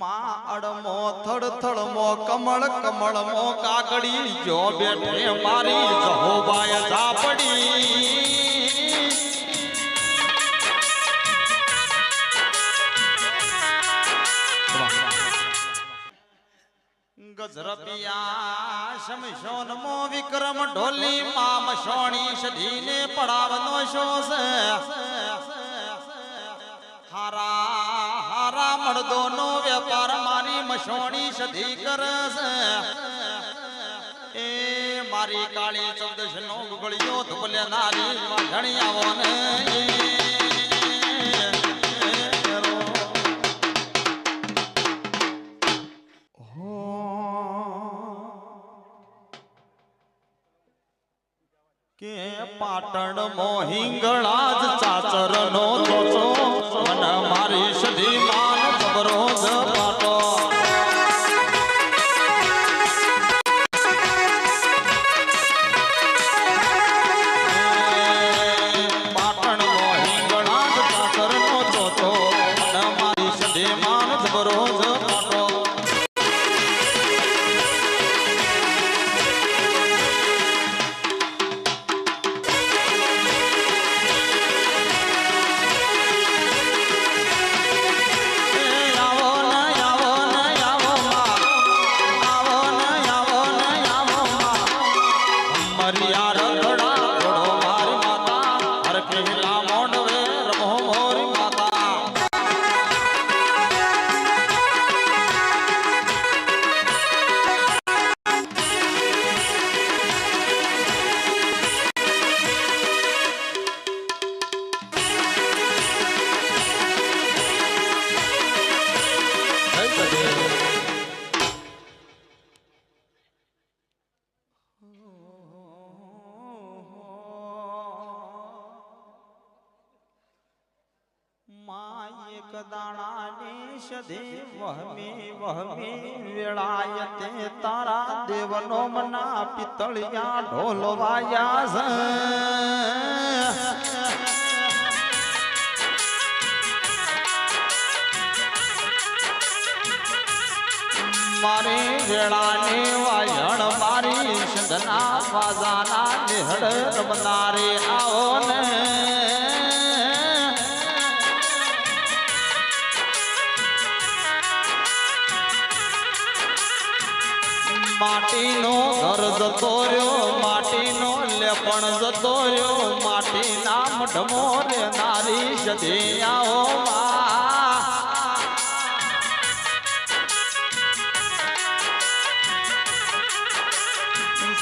માં અડમો થડ થડમો કમળ કમળ મો કાકડી જો બેઠે મારી જહોબાય ઝાપડી. ગજરાપિયા શમશોન મો વિક્રમ ઢોલી માં મશોણી સધીને પડાવનો શો મર્દોનો વેપાર મારી મશોણી સધી કરશે. એ મારી કાળી ચૌદશ નો ગુગળિયો ધુપલે નારી વાઢણી આવો કે પાટણ મોહિંગળા જ ચાચર નો ચોચો મન મારી સધી સદે વહમે વહમે વેળાય તે તારા દેવનો મના પિતળિયા ઢોલવાયા મારી વેળાની વાયણ, મારી સંધના વાજાના નિહળ રમનારે આવો ને. માટીનો ઘર જતો રહ્યો, માટીનો લેપણ જતો રહ્યો, માટીના ઢમો રે નારી સધી આવો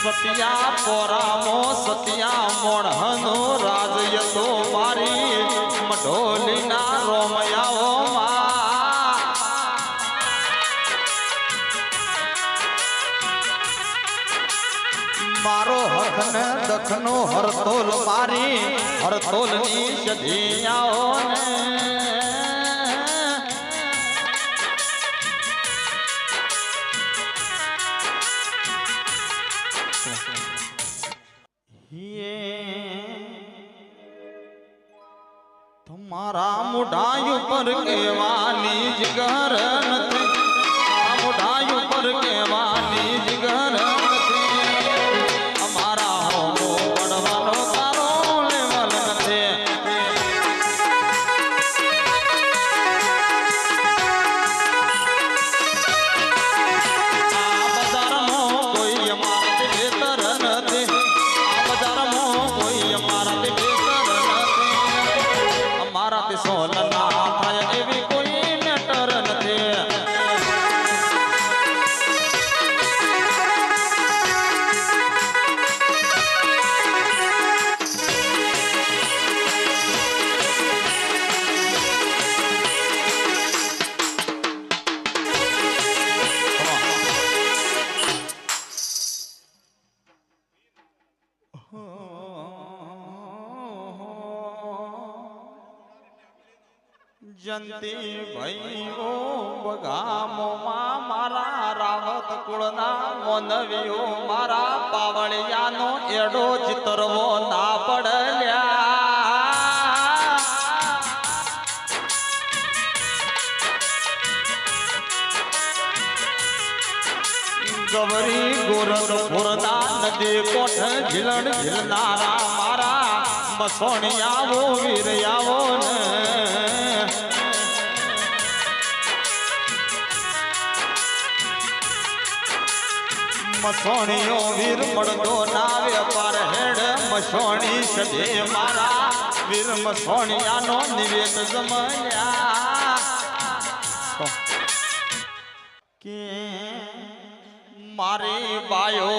સતિયા પોરામો, સતિયા મોણહનો રાજય તો મારી, મઢોલીના ને દખનો હરતોલ મારી હરતોલની સધિયાઓ ને જંતી ભૈઓ બગામોમાં મારા રાવત કુળના મોનવીઓ, મારા પાવળિયાનો એડો ચિતરવો ના પડ્યા ગવરી ગોરખ ફોરદા નદી કોઠ ઝીલણ ઝીલનારા મારા મસોણિયાવો વીરયાવો ને મસોણીઓ વીર મળતો નાવે પર હેડ મસોણી સજે મારા. વીર મસોણિયાનો નિવેદ જમયા કે મારી બાયો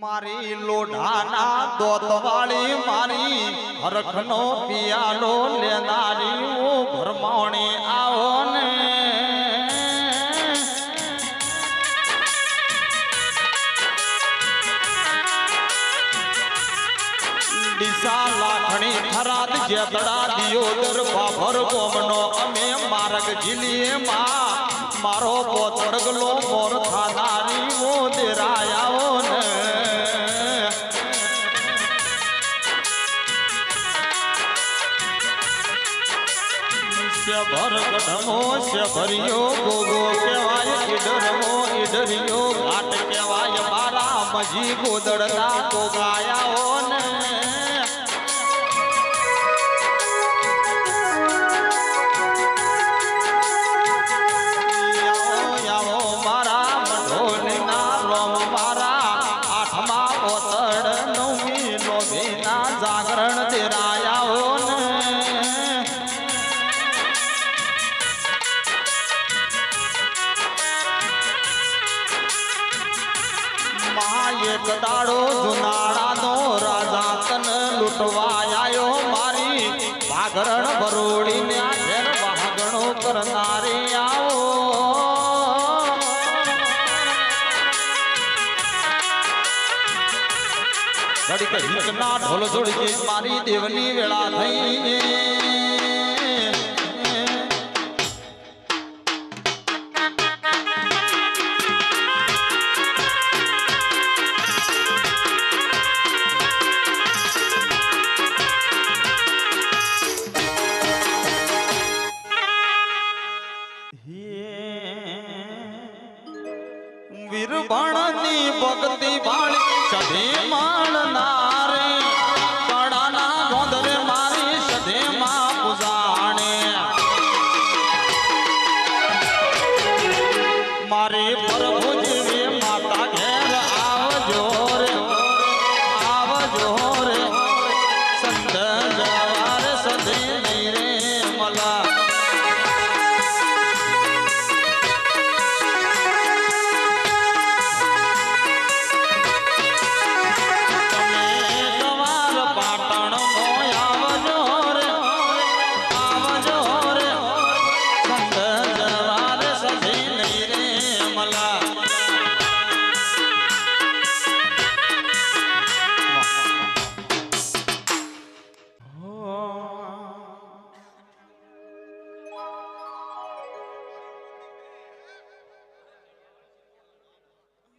મારી લોઢાના દોતવાળી મારી હરખનો પિયાલો લેનારી ભરમાણી આવો ડીસા લાખણી ખરાદ જેતડા દિયોદર ભર ગોમનો. અમે મારગ જીલીએ માં. મારો પોતરગલો મોર થાનારી ભર ગઢમો ભર્યો ગોગો કહેવાય ઈડરમો ઈડરિયો. ઘાટ કહેવાય મારા મજી ગોદડના ગોગાયાઓ. ઘડીક ઢોલ જોડી મારી દેવની વેળા થઈ. વીરભણની ભક્તિ વાળી સભી માણનારે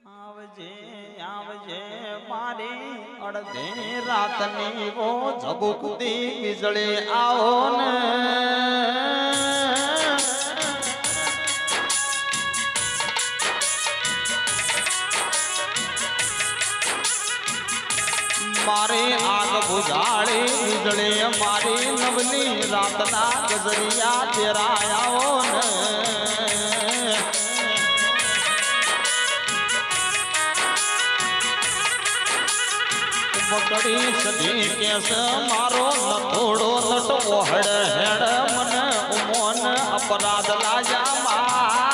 આવજે આવજે મારી અડધે રાતની ઓ ઝબુકતી વીજળી આવો ને. પકડી સદી કેસ મારો નથોડો નટ ઓહડ હેડ, મને ઉમોન અપરાધ લાજા મા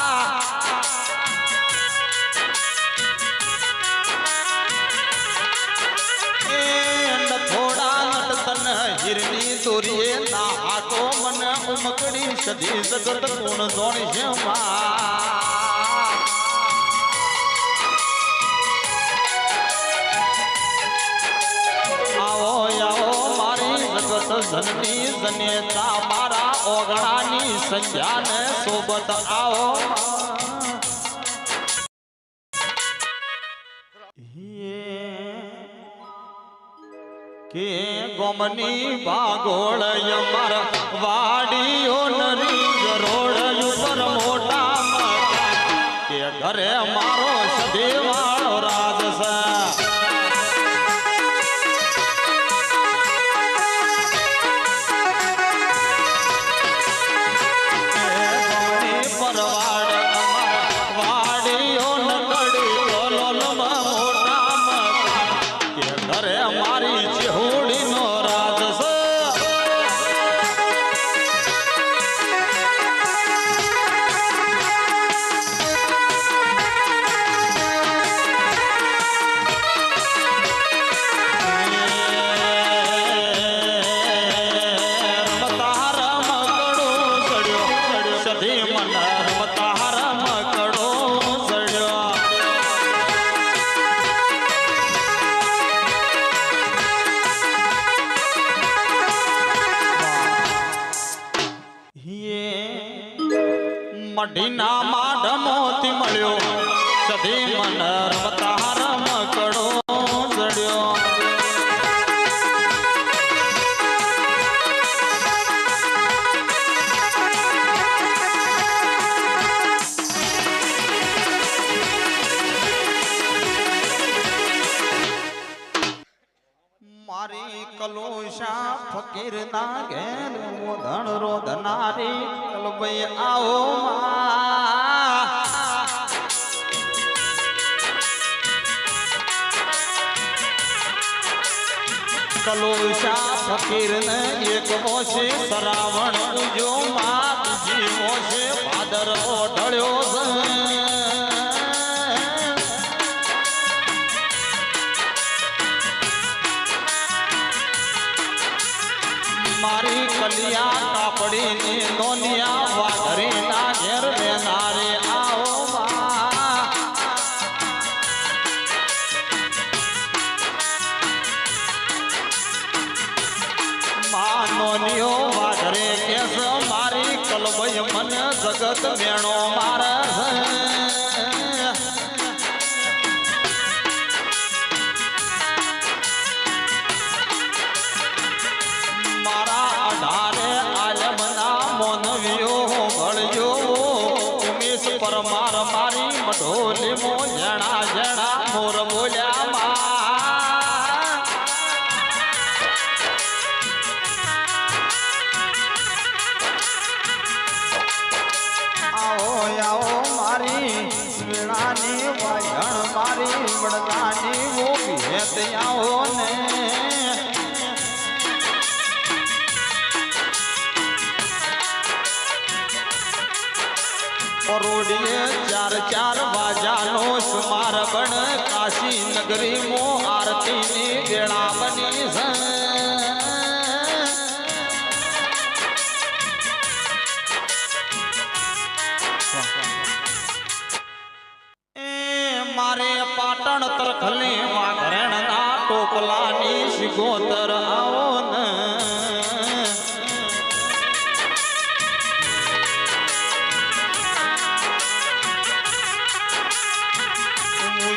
હિરની દોરીએ ના હાકો મને ઉમકડી સદી જગત કોણ જોણ છે મા ધનની જનેતા મારા ઓગણાની સંધ્યાને સોબત આવો. કે ગોમની બાગોળ અમાર વાડીઓ નરી ગરોડ ઉપર મોટા કે ઘરે મારો સદેવાળો સધી મન રમતા કલુષા ફકીર ને એક મોશે શ્રાવણ ઉજો માં બીજી મોશે ભાદર ઢળ્યો મારી કલિયા કાપડી ની નોનિયા જગત બેણો મારે. મારા અઢારે આલમના મોનવીઓ ભળ્યો ઉમેશ પરમાર મારી મઢોલી મો જણા જણા મોર બોલ્યા સુમાર બણ કાશી નગરી મો આરતીની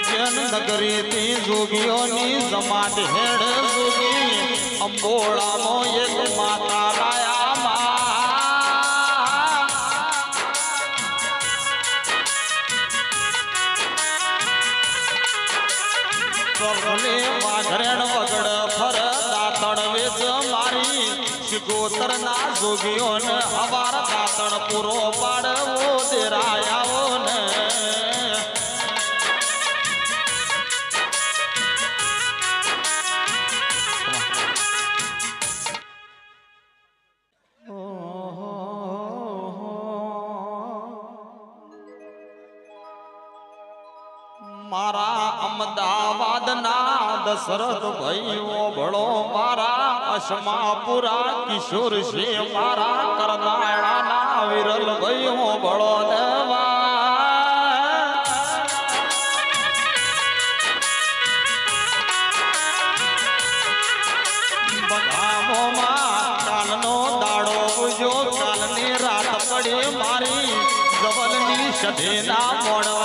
ઉજ્જૈન નગરી થી જોગીઓની જમાત હેડ જોગી અંબોળામાં એક માતા રાયા પ્રભુને વાઘરેણ વગડ ફર દાતણ વેચ મારી. જોગીઓને હવાર દાતણ પૂરો પાડવો શરદ ભાઈઓ ભળો મારા અસમાપુરા કિશોર છે મારા, કરનાળાના વિરલ ભાઈઓ ભળો દેવા. મારી ગવલની સધેના મોણ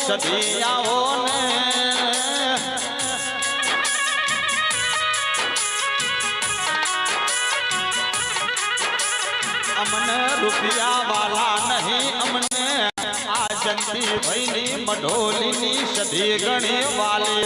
સધી આવો ને અમને રૂપિયા વાલા નહીં, અમને આ જંતી ભાઈની મઢોલીની સધી ગણી વાલી